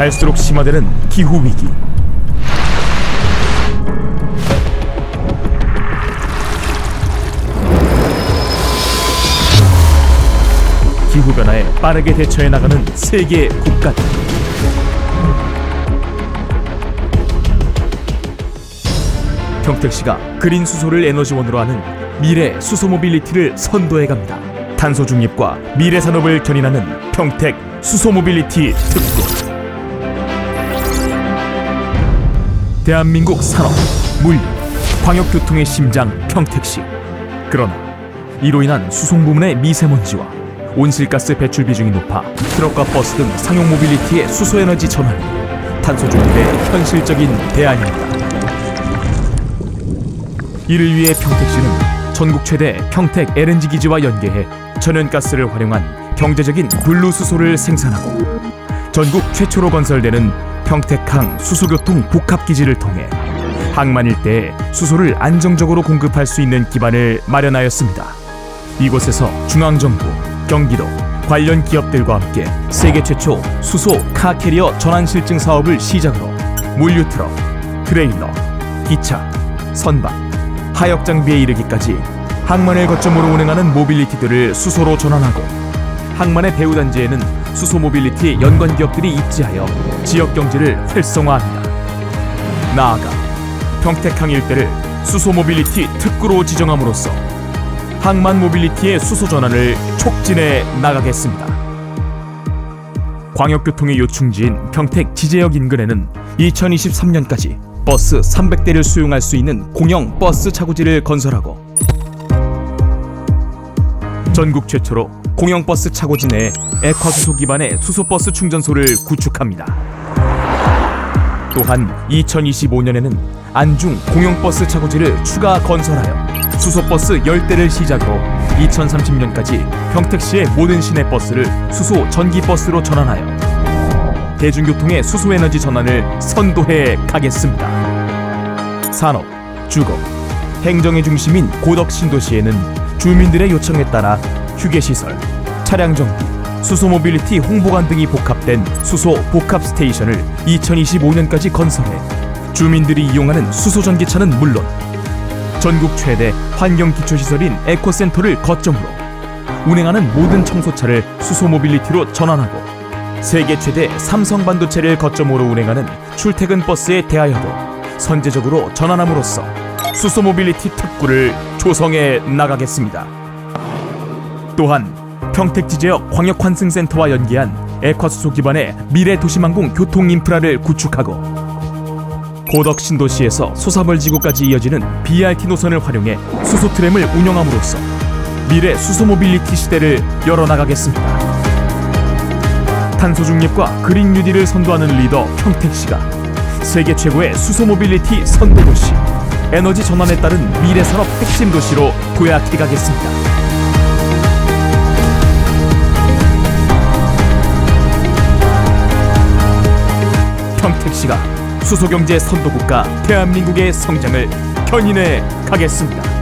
갈수록 심화되는 기후 위기. 기후 변화에 빠르게 대처해 나가는 세계 국가들. 평택시가 그린 수소를 에너지원으로 하는 미래 수소 모빌리티를 선도해 갑니다. 탄소 중립과 미래 산업을 견인하는 평택 수소 모빌리티 특구. 대한민국 산업, 물류, 광역교통의 심장 평택시. 그러나 이로 인한 수송 부문의 미세먼지와 온실가스 배출 비중이 높아 트럭과 버스 등 상용 모빌리티의 수소 에너지 전환이 탄소 중립의 현실적인 대안입니다. 이를 위해 평택시는 전국 최대 평택 LNG 기지와 연계해 천연가스를 활용한 경제적인 블루 수소를 생산하고 전국 최초로 건설되는 평택항 수소교통 복합기지를 통해 항만 일대에 수소를 안정적으로 공급할 수 있는 기반을 마련하였습니다. 이곳에서 중앙정부, 경기도, 관련 기업들과 함께 세계 최초 수소 카 캐리어 전환 실증 사업을 시작으로 물류 트럭, 트레일러, 기차, 선박, 하역 장비에 이르기까지 항만을 거점으로 운행하는 모빌리티들을 수소로 전환하고 항만의 배후 단지에는 수소 모빌리티 연관 기업들이 입지하여 지역 경제를 활성화합니다. 나아가 평택항 일대를 수소 모빌리티 특구로 지정함으로써 항만 모빌리티의 수소 전환을 촉진해 나가겠습니다. 광역교통의 요충지인 평택 지제역 인근에는 2023년까지 버스 300대를 수용할 수 있는 공영 버스 차고지를 건설하고 전국 최초로 공영 버스 차고지 내에 액화수소 기반의 수소버스 충전소를 구축합니다. 또한 2025년에는 안중 공영버스 차고지를 추가 건설하여 수소버스 10대를 시작으로 2030년까지 평택시의 모든 시내버스를 수소 전기버스로 전환하여 대중교통의 수소에너지 전환을 선도해 가겠습니다. 산업, 주거, 행정의 중심인 고덕 신도시에는 주민들의 요청에 따라 휴게시설, 차량 정비, 수소 모빌리티 홍보관 등이 복합된 수소 복합 스테이션을 2025년까지 건설해 주민들이 이용하는 수소 전기차는 물론 전국 최대 환경 기초 시설인 에코센터를 거점으로 운행하는 모든 청소차를 수소 모빌리티로 전환하고 세계 최대 삼성 반도체를 거점으로 운행하는 출퇴근 버스에 대하여도 선제적으로 전환함으로써 수소 모빌리티 특구를 조성해 나가겠습니다. 또한 평택 지제역 광역환승센터와 연계한 액화수소 기반의 미래 도시망공 교통 인프라를 구축하고 고덕 신도시에서 소사벌 지구까지 이어지는 BRT 노선을 활용해 수소 트램을 운영함으로써 미래 수소 모빌리티 시대를 열어나가겠습니다. 탄소 중립과 그린 뉴딜을 선도하는 리더 평택 시가 세계 최고의 수소 모빌리티 선도 도시, 에너지 전환에 따른 미래 산업 핵심 도시로 도약해 가겠습니다. 평택시가 수소경제 선도국가 대한민국의 성장을 견인해 가겠습니다.